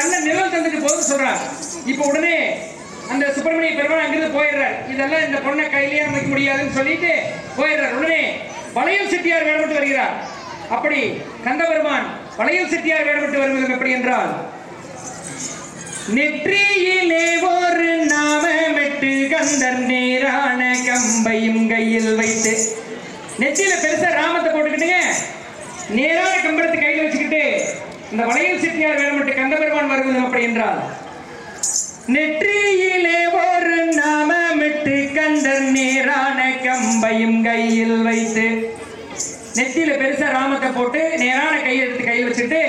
நல்ல நிழல் தந்துட்டு போது சொல்றார். இப்ப உடனே அந்த சுப்பிரமணிய பெருமாள் அங்கிருந்து போயிடுறார். இதெல்லாம் இந்த பொண்ணை கையிலேயே அமைக்க முடியாதுன்னு சொல்லிட்டு போயிடுறார். உடனே வளையல் செட்டியார் வேடப்பட்டு வருகிறார். அப்படி கந்தபெருமான் வளையல் செட்டியார் வேடப்பட்டு வருவது எப்படி என்றால் நெற்றியிலே ஒரு நாமமிட்டு கந்தர் நேரான கம்பையும் கையில் வைத்து நெற்றியில பெருசா ராமத்தை போட்டுக்கிட்டுங்க. நேரான கம்பளத்தை கையில் வச்சுக்கிட்டு இந்த வளையல் செட்டியார் வேடமிட்டு கந்தபெருமான் வருவது அப்படி என்றால் நெற்றியிலே ஒரு நாமமிட்டு கந்தர் நேரான கம்பையும் கையில் வைத்து நெத்தியில பெருசா ராமத்தை போட்டு நேரான கையை எடுத்து கையில் வச்சுட்டு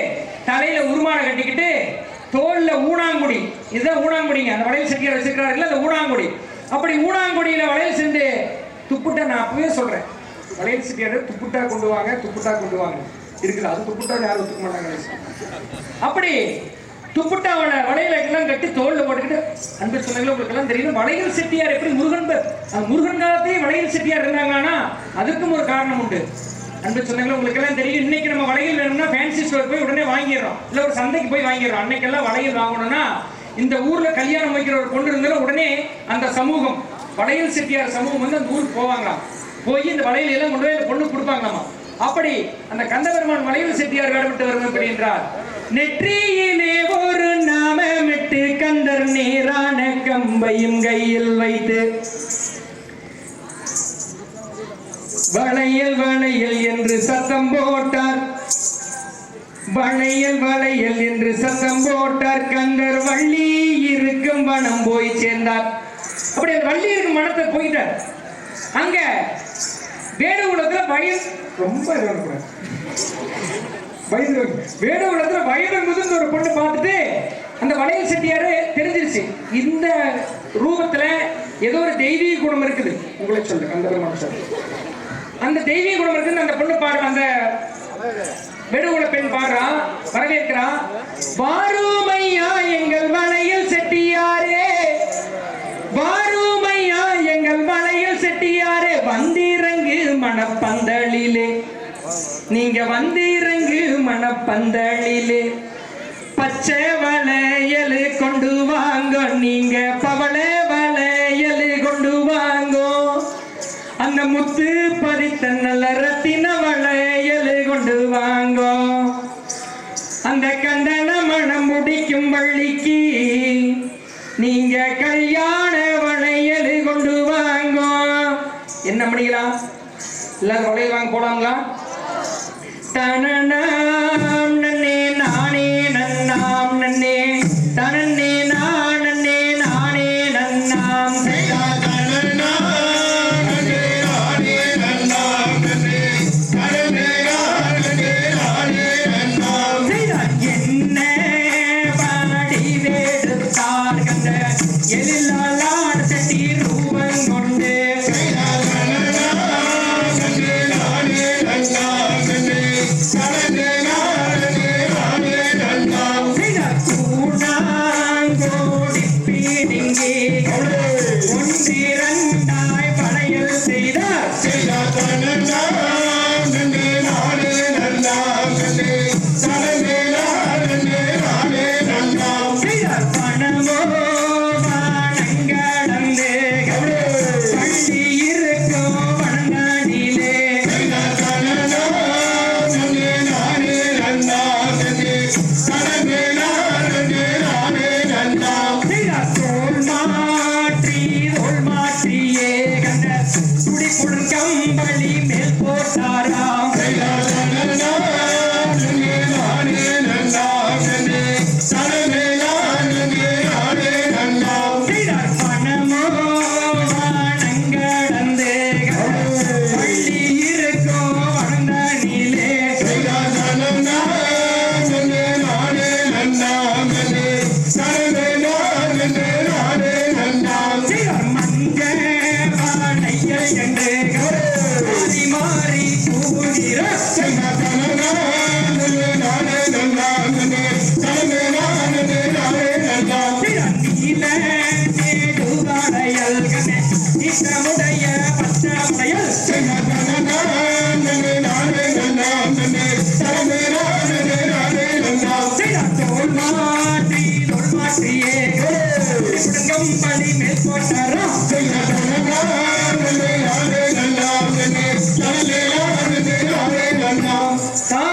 தலையில உருமான கட்டிக்கிட்டு தோல்ல ஊனாங்குடி இதுதான் ஊனாங்குடிங்க அந்த வளையல் செட்டியார் வச்சிருக்கிறார்கள் அந்த ஊனாங்குடி அப்படி ஊனாங்குடியில வளையல் சென்று துப்புட்டா நான் அப்பவே சொல்றேன். வளையல் செட்டியார் துப்புட்டா கொண்டு வாங்க துப்புட்டா கொண்டு வாங்க. இருக்குது. அது துப்புட்டா யாரும் ஒத்துக்க மாட்டாங்க. அப்படி துப்புட்டாவோட வளையல எல்லாம் கட்டி தோல்ல போட்டுக்கிட்டு அன்பு சொன்னீங்களோ உங்களுக்கு எல்லாம் தெரியும் வளையல் செட்டியார் எப்படி முருகன் முருகன் காலத்தையே வளையல் செட்டியார் இருந்தாங்கன்னா அதுக்கும் ஒரு காரணம் உண்டு. அன்பு சொன்னீங்களோ உங்களுக்கு எல்லாம் தெரியும் இன்னைக்கு நம்ம வளையல் வேணும்னா ஃபேன்சி ஸ்டோர் போய் உடனே வாங்கிடுறோம். இல்ல ஒரு சந்தைக்கு போய் வாங்கிடுறோம். அன்னைக்கெல்லாம் வளையல் வாங்கணும்னா இந்த ஊர்ல கல்யாணம் வைக்கிற ஒரு பொண்ணு இருந்தாலும் உடனே அந்த சமூகம் வளையல் செட்டியார் சமூகம் வந்து அந்த ஊருக்கு போவாங்களாம். போய் இந்த வளையல் எல்லாம் கொண்டு போய் பொண்ணு கொடுப்பாங்களாமா? அப்படி அந்த கந்தபெருமான் மலையில் செட்டியார் வேடப்பட்டு வரும் எப்படி என்றார். நெற்றியிலே ஒரு நாமமிட்டு கந்தர் நேரான கம்பையும் கையில் வைத்து வளையல் வளையல் என்று சத்தம் போட்டார். வளையல் வளையல் என்று சத்தம் போட்டார். கந்தர் வள்ளி இருக்கும் வனம் போய் சேர்ந்தார். அப்படி வள்ளி இருக்கும் வனத்தை போயிட்டார். அங்க வேடுகுலத்துல வயல் ரொம்ப இருக்கக்கூடாது வயது வேடுகுலத்துல வயது முதிர்ந்த ஒரு பொண்ணு பார்த்துட்டு அந்த வளையல் செட்டியாரு தெரிஞ்சிருச்சு. இந்த ரூபத்துல ஏதோ ஒரு தெய்வீக குணம் இருக்குது. உங்களை சொல்லு கந்தபெருமான் சொல்லு. அந்த தெய்வீக குணம் இருக்குன்னு அந்த பொண்ணு பாரு அந்த வெடுகுல பெண் பாடுறான் வரவேற்கிறான் வாருமையா எங்கள் வளையல் நீங்க வந்திறங்கு மணப்பந்தளிலே பச்சை வளையல் கொண்டு வாங்க. நீங்க பவளை வளையல் கொண்டு வாங்கோ. அந்த முத்து பறித்த நல்ல ரத்தின வளையல் கொண்டு வாங்கோ. அந்த கண்டன மனம் முடிக்கும் வள்ளிக்கு நீங்க கல்யாண வளையல் கொண்டு வாங்கோ. என்ன பண்ணிக்கலாம் எல்லாரும் வளையல் வாங்க போலாங்களா? Na na na. கொண்டிரண்ட மாற்றியே கம்பளி மேல் போட்டாரா நன்னா